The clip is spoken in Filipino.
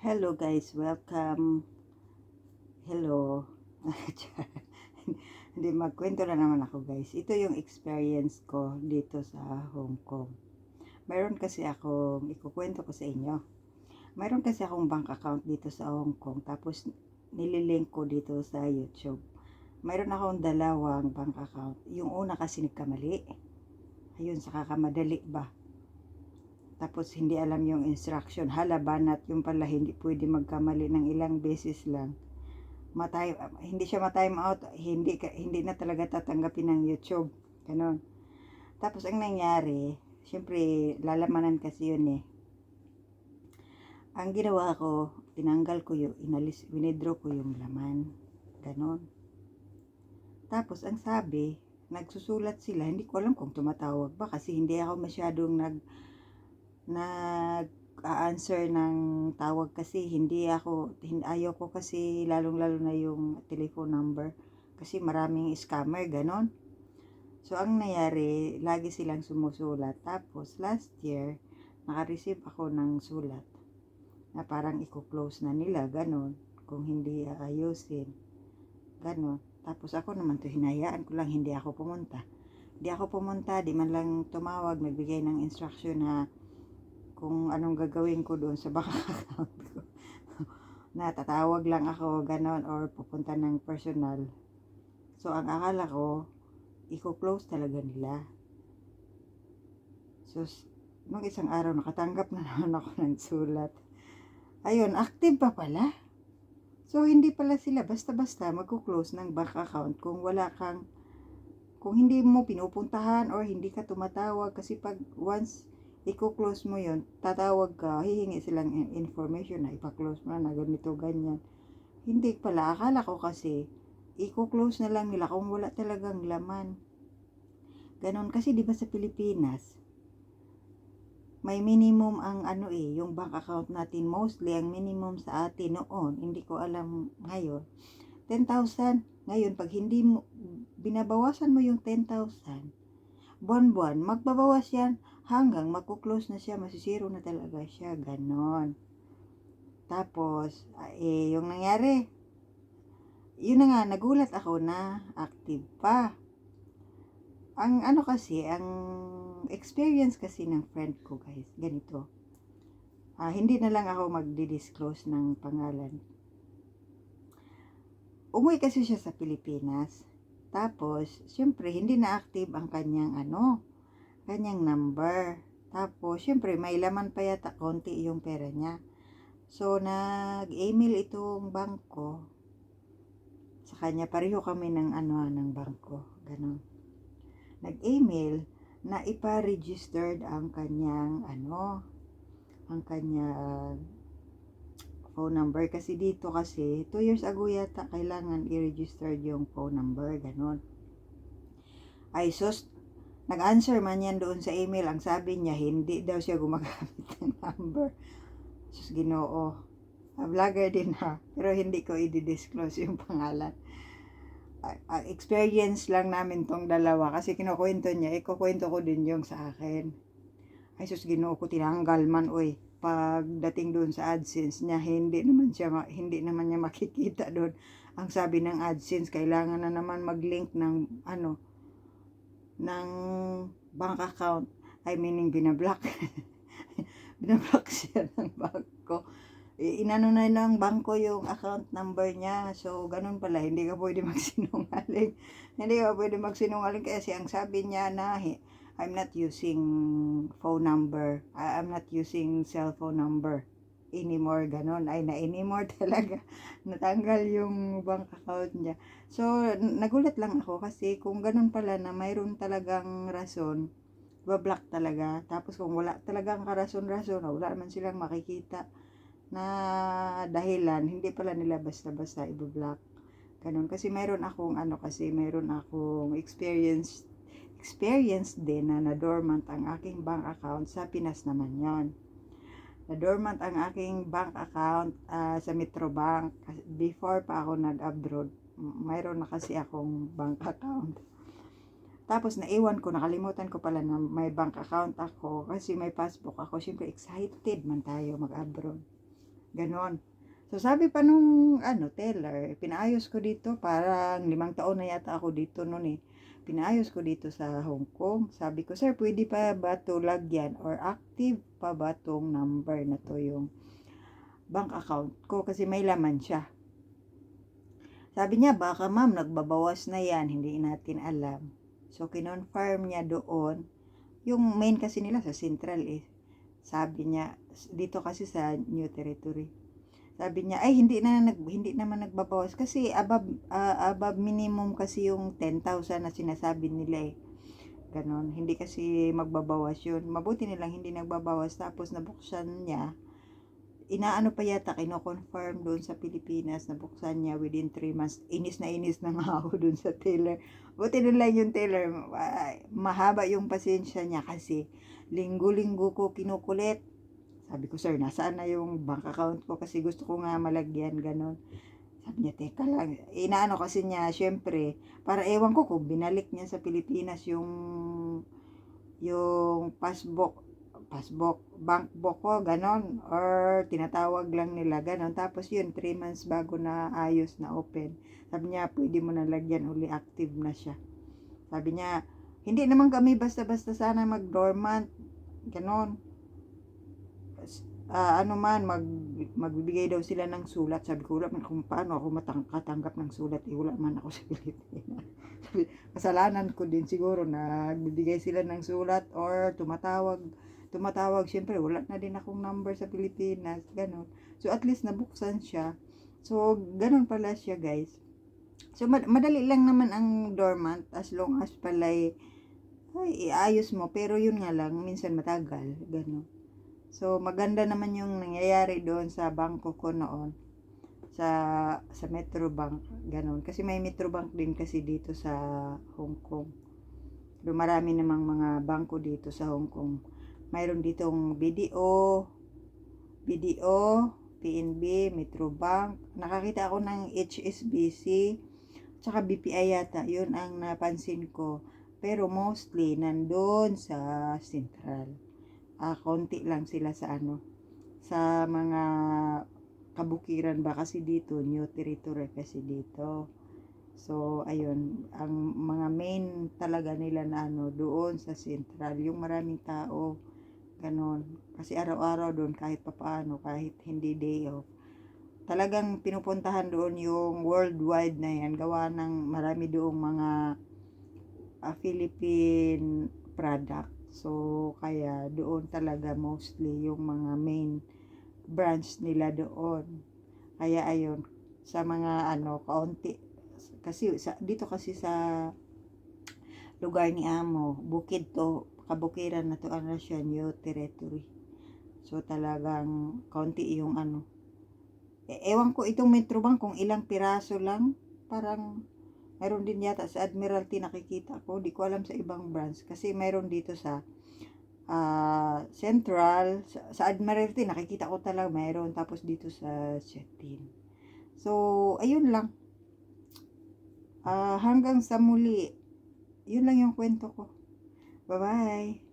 Hello guys, welcome. Hello. Hindi magkwento na naman ako guys. Ito yung experience ko dito sa Hong Kong. Mayroon kasi akong ikukwento ko sa inyo. Mayroon kasi akong bank account dito sa Hong Kong tapos nililink ko dito sa YouTube. Mayroon akong dalawang bank account. Yung una kasi nagkamali. Ayun, sa kakamadali ba? Tapos hindi alam yung instruction. Halaban at yung pala hindi pwede magkamali ng ilang beses lang. Matay, hindi siya ma-time out. Hindi, hindi na talaga tatanggapin ng YouTube. Ganon. Tapos ang nangyari, syempre lalamanan kasi yun eh. Ang ginawa ko, tinanggal ko yung, inalis, winidraw ko yung laman. Ganon. Tapos ang sabi, nagsusulat sila, hindi ko alam kung tumatawag ba kasi hindi ako masyadong nag nag-answer ng tawag kasi hindi ako hin- ayaw kasi lalong lalo na yung telephone number kasi maraming scammer ganon. So ang nangyari lagi silang sumusulat. Tapos last year naka-receive ako ng sulat na parang i-close na nila ganon kung hindi aayusin ganon. Tapos ako naman to hinayaan ko lang hindi ako pumunta. Hindi ako pumunta di man lang tumawag nagbigay ng instruction na kung anong gagawin ko doon sa bank account ko. na tatawag lang ako, ganon, or pupunta ng personal. So, ang akala ko, i-close talaga nila. So, nung isang araw, nakatanggap na naman ako ng sulat. Ayun, active pa pala. So, hindi pala sila basta-basta magkuklose ng bank account kung wala kang, kung hindi mo pinupuntahan or hindi ka tumatawag kasi pag once i-close mo yon tatawag ka, hihingi silang in- information na ipa-close mo na, na ganito, ganyan. Hindi pala, akala ko kasi, i-close na lang nila kung wala talagang laman. Ganon, kasi di ba sa Pilipinas, may minimum ang ano eh, yung bank account natin, mostly ang minimum sa atin noon, hindi ko alam ngayon, 10,000. Ngayon, pag hindi mo, binabawasan mo yung 10,000, buwan-buwan, magbabawas yan hanggang magkuklose na siya, masisiro na talaga siya, ganon. Tapos, ah, eh, yung nangyari, yun na nga, nagulat ako na active pa. Ang ano kasi, ang experience kasi ng friend ko guys, ganito. Ah, hindi na lang ako magdi-disclose ng pangalan. Umuwi kasi siya sa Pilipinas. Tapos, syempre, hindi na active ang kanyang ano, kanyang number. Tapos, syempre, may laman pa yata konti yung pera niya. So, nag-email itong bangko. Sa kanya, pareho kami ng ano, ng bangko. Ganon. Nag-email na ipa-registered ang kanyang ano, ang kanyang phone number kasi dito kasi 2 years ago yata kailangan i-register yung phone number ganon ay sus nag-answer man yan doon sa email. Ang sabi niya hindi daw siya gumagamit ng number. Sus ginoo. Ah, vlogger din ha? Pero hindi ko i-disclose yung pangalan. Ah, experience lang namin tong dalawa. Kasi kinukwento niya ikukwento ko din yung sa akin. Ay sus ginoo ko tinanggal man oy pagdating doon sa AdSense niya, hindi naman siya hindi naman niya makikita doon. Ang sabi ng AdSense, kailangan na naman mag-link ng ano ng bank account. I meaning binablock. binablock siya ng bangko. Inano na ng bangko yung account number niya. So, ganun pala. Hindi ka pwede magsinungaling. hindi ka pwede magsinungaling kasi ang sabi niya na I'm not using phone number. I'm not using cellphone number anymore. Ganon. Ay, na anymore talaga. Natanggal yung bank account niya. So, nagulat lang ako kasi kung ganun pala na mayroon talagang rason, bablock talaga. Tapos kung wala talagang karason-rason, wala naman silang makikita na dahilan, hindi pala nila basta-basta ibablock. Ganun. Kasi mayroon akong ano kasi, mayroon akong experience experience din na na-dormant ang aking bank account sa Pinas naman yon. Na-dormant ang aking bank account ah, sa Metrobank Kasi before pa ako nag-abroad. Mayroon na kasi akong bank account. Tapos naiwan ko, nakalimutan ko pala na may bank account ako kasi may passbook ako. Siyempre excited man tayo mag-abroad. Ganon. So sabi pa nung ano, teller, pinaayos ko dito, parang limang taon na yata ako dito noon eh. Pinaayos ko dito sa Hong Kong. Sabi ko, sir, pwede pa ba to lagyan or active pa ba tong number na to yung bank account ko kasi may laman siya. Sabi niya, baka ma'am, nagbabawas na yan, hindi natin alam. So, kinonfirm niya doon, yung main kasi nila sa central eh. Sabi niya, dito kasi sa New Territory. Sabi niya, ay hindi na nag, hindi naman nagbabawas kasi above ah, above minimum kasi yung 10,000 na sinasabi nila eh. Ganon, hindi kasi magbabawas yun. Mabuti nilang hindi nagbabawas tapos nabuksan niya. Inaano pa yata, kino-confirm doon sa Pilipinas, nabuksan niya within 3 months. Inis na inis na nga ako doon sa tailor. Buti na lang yung tailor, ah, mahaba yung pasensya niya kasi linggo-linggo ko kinukulit. Sabi ko, sir, nasaan na yung bank account ko kasi gusto ko nga malagyan, ganon. Sabi niya, teka lang. Inaano kasi niya, syempre, para ewan ko kung binalik niya sa Pilipinas yung yung passbook passbook, bank book ko, ganon, or tinatawag lang nila, ganon. Tapos yun, 3 months bago na ayos na open. Sabi niya, pwede mo na lagyan, uli active na siya. Sabi niya, hindi naman kami basta-basta sana mag-dormant, ganon. Ah, ano man, mag, magbibigay daw sila ng sulat. Sabi ko, wala man kung paano ako matangkatanggap ng sulat. Eh, wala man ako sa Pilipinas. Kasalanan ko din siguro na nagbibigay sila ng sulat or tumatawag. Tumatawag, syempre, wala na din akong number sa Pilipinas. Ganon. So, at least nabuksan siya. So, ganon pala siya, guys. So, mad- madali lang naman ang dormant as long as pala ay iayos mo. Pero yun nga lang, minsan matagal. Ganon. So, maganda naman yung nangyayari doon sa bangko ko noon. Sa, sa Metro Bank. Ganon. Kasi may Metro Bank din kasi dito sa Hong Kong. Pero marami namang mga bangko dito sa Hong Kong. Mayroon ditong BDO, BDO, PNB, Metro Bank. Nakakita ako ng HSBC, tsaka BPI yata. Yun ang napansin ko. Pero mostly, nandun sa Central ah konti lang sila sa ano sa mga kabukiran ba kasi dito new territory kasi dito. So ayun ang mga main talaga nila na ano doon sa central yung maraming tao ganon. Kasi araw-araw doon kahit papaano kahit hindi day off talagang pinupuntahan doon yung worldwide na yan. Gawa ng marami doong mga ah, Philippine product So, kaya doon talaga mostly yung mga main branch nila doon. Kaya ayun, sa mga ano, kaunti. Kasi sa, dito kasi sa lugar ni Amo, bukid to, kabukiran na to, ano siya, new territory. So, talagang kaunti yung ano. E, ewan ko itong Metro Bank kung ilang piraso lang, parang Mayroon din yata sa Admiralty nakikita ko. Di ko alam sa ibang branch. Kasi mayroon dito sa uh, Central. Sa, sa Admiralty nakikita ko talaga mayroon. Tapos dito sa Chetin. So, ayun lang. Uh, hanggang sa muli. Yun lang yung kwento ko. Bye-bye.